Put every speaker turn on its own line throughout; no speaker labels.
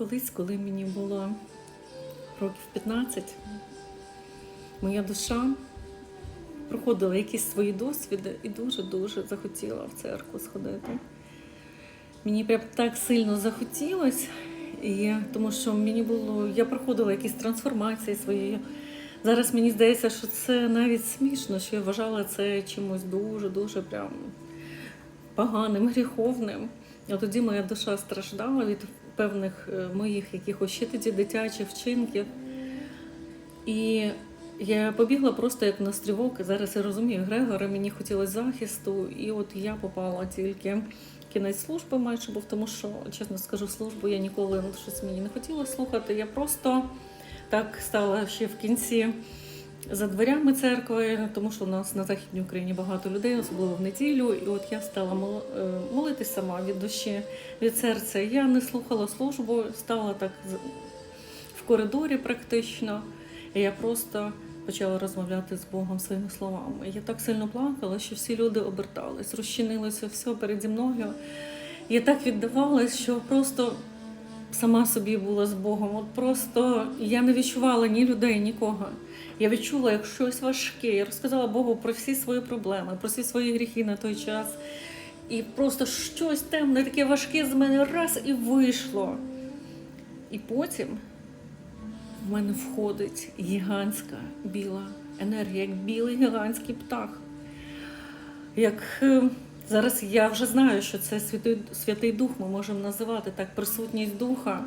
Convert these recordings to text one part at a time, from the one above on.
Колись, коли мені було років 15, моя душа проходила якісь свої досвіди і дуже-дуже захотіла в церкву сходити. Мені прям так сильно захотілося, і, тому що мені було, я проходила якісь трансформації свої. Зараз мені здається, що це навіть смішно, що я вважала це чимось дуже-дуже прям поганим, гріховним. А тоді моя душа страждала від певних е, моїх якихось ще тоді дитячих вчинків. І я побігла просто як на стрівок. Зараз я розумію, Грегора мені хотілося захисту, і от я попала тільки кінець служби майже був, тому що, чесно скажу, службу я ніколи щось мені не хотіла слухати. Я просто так стала ще в кінці за дверями церкви, тому що у нас на Західній Україні багато людей, особливо в неділю. І от я стала е, молитись сама від душі, від серця. Я не слухала службу, стала так в коридорі практично. І я просто почала розмовляти з Богом своїми словами. Я так сильно плакала, що всі люди обертались, розчинилося все переді мною. Я так віддавалась, що просто сама собі була з Богом. От просто я не відчувала ні людей, нікого. Я відчула як щось важке. Я розказала Богу про всі свої проблеми, про всі свої гріхи на той час. І просто щось темне, таке важке з мене раз і вийшло. І потім в мене входить гігантська біла енергія, як білий гігантський птах. Як е, зараз я вже знаю, що це святий, святий Дух, ми можемо називати так, присутність духа,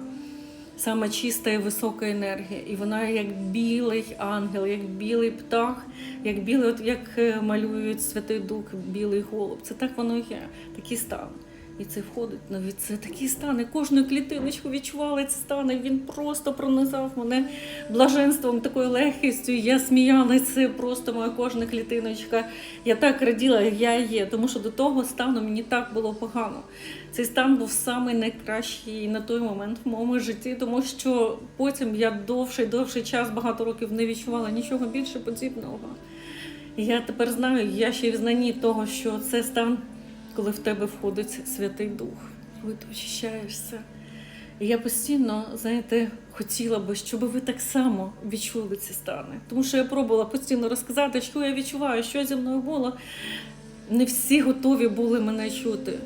саме чиста і висока енергія. І вона як білий ангел, як білий птах, як білий, от як е, малюють Святий Дух, білий голуб. Це так воно є, такий стан. І це входить навіть це такі стани. Кожну клітиночку відчувала ці стани. Він просто пронизав мене блаженством, такою легкістю. Я сміялася, це просто моя кожна клітиночка. Я так раділа, я є, тому що до того стану мені так було погано. Цей стан був самий найкращий на той момент в моєму житті, тому що потім я довший, довший час, багато років не відчувала нічого більше подібного. Я тепер знаю, я ще й в знанні того, що це стан, коли в тебе входить Святий Дух, коли ти очищаєшся. І я постійно, знаєте, хотіла би, щоб ви так само відчули ці стани. Тому що я пробувала постійно розказати, що я відчуваю, що зі мною було. Не всі готові були мене чути.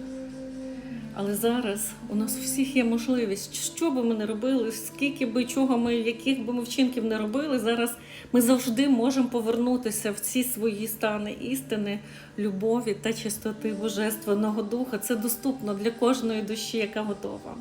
Але зараз у нас у всіх є можливість, що би ми не робили, скільки би чого ми, яких би ми вчинків не робили, зараз ми завжди можемо повернутися в ці свої стани істини, любові та чистоти Божественного Духа. Це доступно для кожної душі, яка готова.